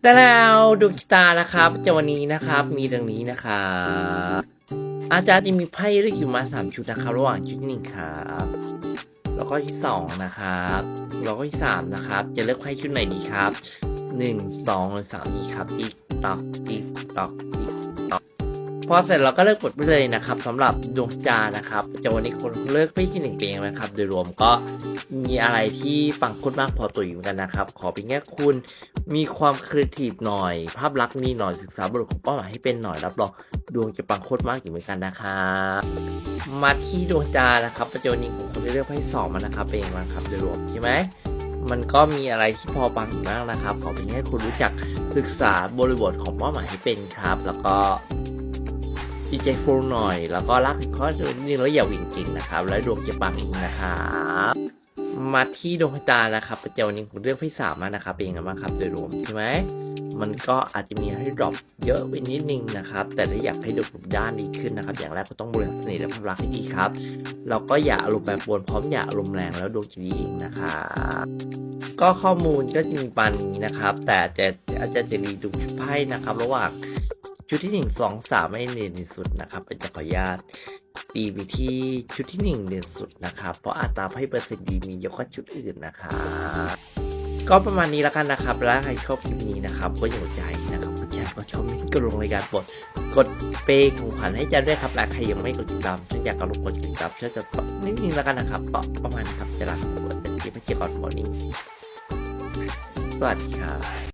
แต่แล้วดวงชะตานะครับจะวันนี้นะครับมีดังนี้นะครับอาจารย์จะมีไพ่เลือกอยู่มาสามชุดนะครับ ระหว่างชุดที่หนึ่งครับแล้วก็ที่สองนะครับแล้วก็ที่สามนะครับ จะเลือกไพ่ชุดไหนดีครับหนึ่งสองหรือสามดีครับติ๊กตอกติ๊กตอกติ๊กตอก พอเสร็จเราก็เลือกกดไปเลยนะครับสำหรับดวงจานะครับจะวันนี้คนเลือกไพ่ที่หนึ่งเป็นยังนะครับ โดยรวมก็มีอะไรที่ปังคุดมากพอตัวอยู่เหมือนกันนะครับ ขอเป็นแค่คุณมีความครีเอทีฟหน่อย ภาพลักษณ์นีหน่อยศึกษาบริบทของเป้าหมายให้เป็นหน่อยรับรองดวงจะปังโคตรมากอยู่เหมือนกันนะครับมาที่ดวงจานะครับปัจจุบันนี้ผมคนเลือกไพ่สองมานะครับเป็นยังไงครับโดยรวมใช่ไหมมันก็มีอะไรที่พอปังอยู่มากนะครับ ขอเป็นให้คุณรู้จักศึกษาบริบทของเป้าหมายให้เป็นครับ แล้วก็ ดีใจฟูหน่อย แล้วก็รักอีกข้อหนึงแล้วอย่าวิ่งเก่งนะครับ แล้วดวงจะปังนะครับมาที่ดวงตานะครับประจำวันนี้ผมเลือกไพ่สามมานะครับเป็นยังไงบ้างครับโดยรวมใช่ไหมมันก็อาจจะมีให้ดรอปเยอะไปนิดนึงนะครับ แต่ถ้าอยากให้ดวงด้านดีขึ้นนะครับ อย่างแรกก็ต้องบริหารเสน่ห์และภาพลักษณ์ให้ดีครับแล้วก็อย่าอารมณ์แปรปรวนพร้อมอย่าอารมณ์แรงแล้วดวงจะดีเองนะครับก็ข้อมูลก็จะมีปานนี้นะครับ แต่จะอาจจะจะมีดูชุดไพ่นะครับ ระหว่าง ชุดที่หนึ่งสองสามไม่เด่นที่สุดนะครับอาจจะขออนุญาตตีไปที่ชุดที่หนึ่งเด่นสุดนะครับ เพราะอัตราไพ่เปอร์เซ็นต์ดีมีเยอะกว่าชุดอื่นนะครับก็ประมาณนี้แล้วกันนะครับ แล้วใครชอบคลิปนี้นะครับ ก็อย่าหัวใจนะครับกดแชร์ก็ชอบมิก็ลงรายการกดกดเปย์ของขวัญให้จันด้วยครับและใครยังไม่กดติดตามฉันอยากกดลงกดติดตามช่วยจะนิดนึงแล้วกันนะครับก็ประมาณนี้ครับจะลาไปก่อนจะเจอกันก่อนวันนี้สวัสดีครับ